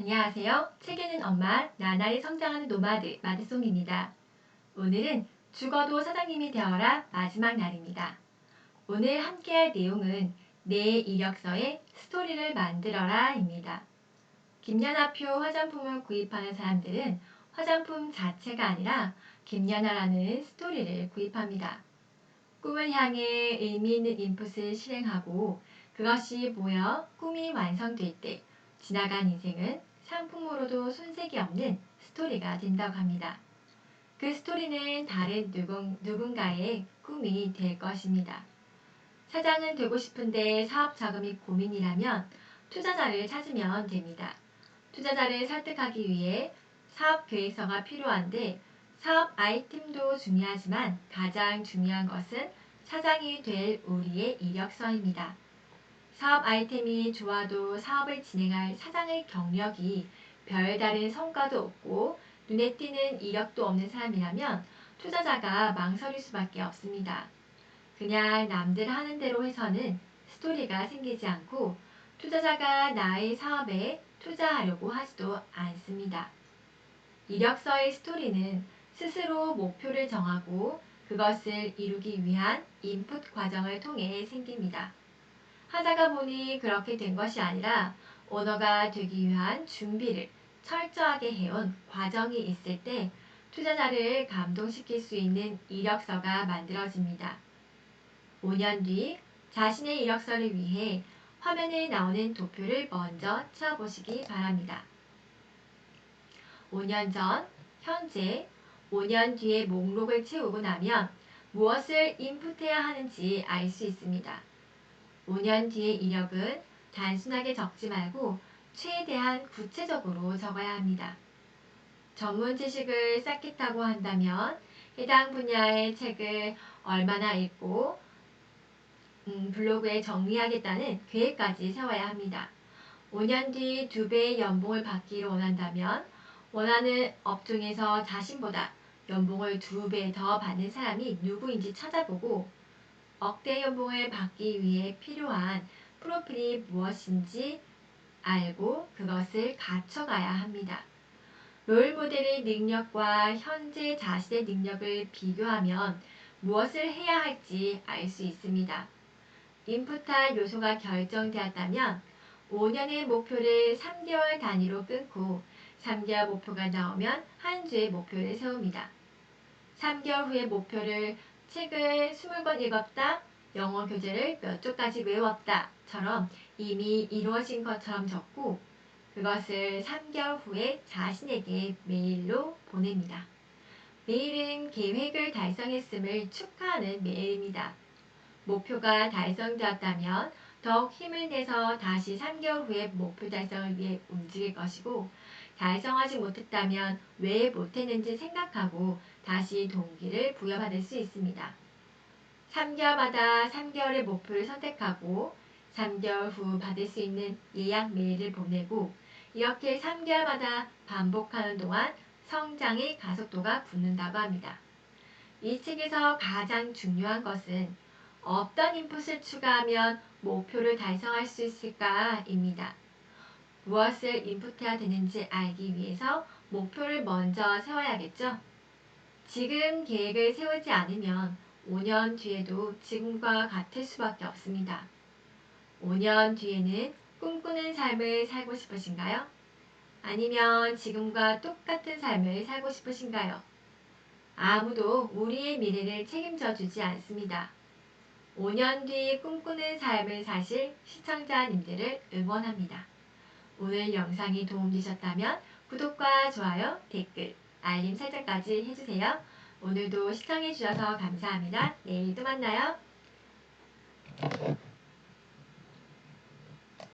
안녕하세요. 책에는 엄마, 나날이 성장하는 노마드, 마드송입니다. 오늘은 죽어도 사장님이 되어라 마지막 날입니다. 오늘 함께할 내용은 내 이력서에 스토리를 만들어라입니다. 김연아표 화장품을 구입하는 사람들은 화장품 자체가 아니라 김연아라는 스토리를 구입합니다. 꿈을 향해 의미 있는 인풋을 실행하고 그것이 모여 꿈이 완성될 때 지나간 인생은 상품으로도 손색이 없는 스토리가 된다고 합니다. 그 스토리는 다른 누군, 누군가의 꿈이 될 것입니다. 사장은 되고 싶은데 사업 자금이 고민이라면 투자자를 찾으면 됩니다. 투자자를 설득하기 위해 사업 계획서가 필요한데 사업 아이템도 중요하지만 가장 중요한 것은 사장이 될 우리의 이력서입니다. 사업 아이템이 좋아도 사업을 진행할 사장의 경력이 별다른 성과도 없고 눈에 띄는 이력도 없는 사람이라면 투자자가 망설일 수밖에 없습니다. 그냥 남들 하는 대로 해서는 스토리가 생기지 않고 투자자가 나의 사업에 투자하려고 하지도 않습니다. 이력서의 스토리는 스스로 목표를 정하고 그것을 이루기 위한 인풋 과정을 통해 생깁니다. 하다가 보니 그렇게 된 것이 아니라 오너가 되기 위한 준비를 철저하게 해온 과정이 있을 때 투자자를 감동시킬 수 있는 이력서가 만들어집니다. 5년 뒤 자신의 이력서를 위해 화면에 나오는 도표를 먼저 채워보시기 바랍니다. 5년 전, 현재, 5년 뒤의 목록을 채우고 나면 무엇을 인풋해야 하는지 알 수 있습니다. 5년 뒤의 이력은 단순하게 적지 말고 최대한 구체적으로 적어야 합니다. 전문 지식을 쌓겠다고 한다면 해당 분야의 책을 얼마나 읽고 음, 블로그에 정리하겠다는 계획까지 세워야 합니다. 5년 뒤 두 배의 연봉을 받기를 원한다면 원하는 업종에서 자신보다 연봉을 두 배 더 받는 사람이 누구인지 찾아보고 억대 연봉을 받기 위해 필요한 프로필이 무엇인지 알고 그것을 갖춰가야 합니다. 롤 모델의 능력과 현재 자신의 능력을 비교하면 무엇을 해야 할지 알 수 있습니다. 인풋할 요소가 결정되었다면 5년의 목표를 3개월 단위로 끊고 3개월 목표가 나오면 한 주의 목표를 세웁니다. 3개월 후의 목표를 책을 20권 읽었다, 영어 교재를 몇 쪽까지 외웠다처럼 이미 이루어진 것처럼 적고 그것을 3개월 후에 자신에게 메일로 보냅니다. 메일은 계획을 달성했음을 축하하는 메일입니다. 목표가 달성되었다면 더욱 힘을 내서 다시 3개월 후에 목표 달성을 위해 움직일 것이고 달성하지 못했다면 왜 못했는지 생각하고 다시 동기를 부여받을 수 있습니다. 3개월마다 3개월의 목표를 선택하고 3개월 후 받을 수 있는 예약 메일을 보내고 이렇게 3개월마다 반복하는 동안 성장의 가속도가 붙는다고 합니다. 이 책에서 가장 중요한 것은 어떤 인풋을 추가하면 목표를 달성할 수 있을까입니다. 무엇을 인풋해야 되는지 알기 위해서 목표를 먼저 세워야겠죠? 지금 계획을 세우지 않으면 5년 뒤에도 지금과 같을 수밖에 없습니다. 5년 뒤에는 꿈꾸는 삶을 살고 싶으신가요? 아니면 지금과 똑같은 삶을 살고 싶으신가요? 아무도 우리의 미래를 책임져 주지 않습니다. 5년 뒤 꿈꾸는 삶을 사실 시청자님들을 응원합니다. 오늘 영상이 도움되셨다면 구독과 좋아요, 댓글, 알림 설정까지 해주세요. 오늘도 시청해주셔서 감사합니다. 내일 또 만나요.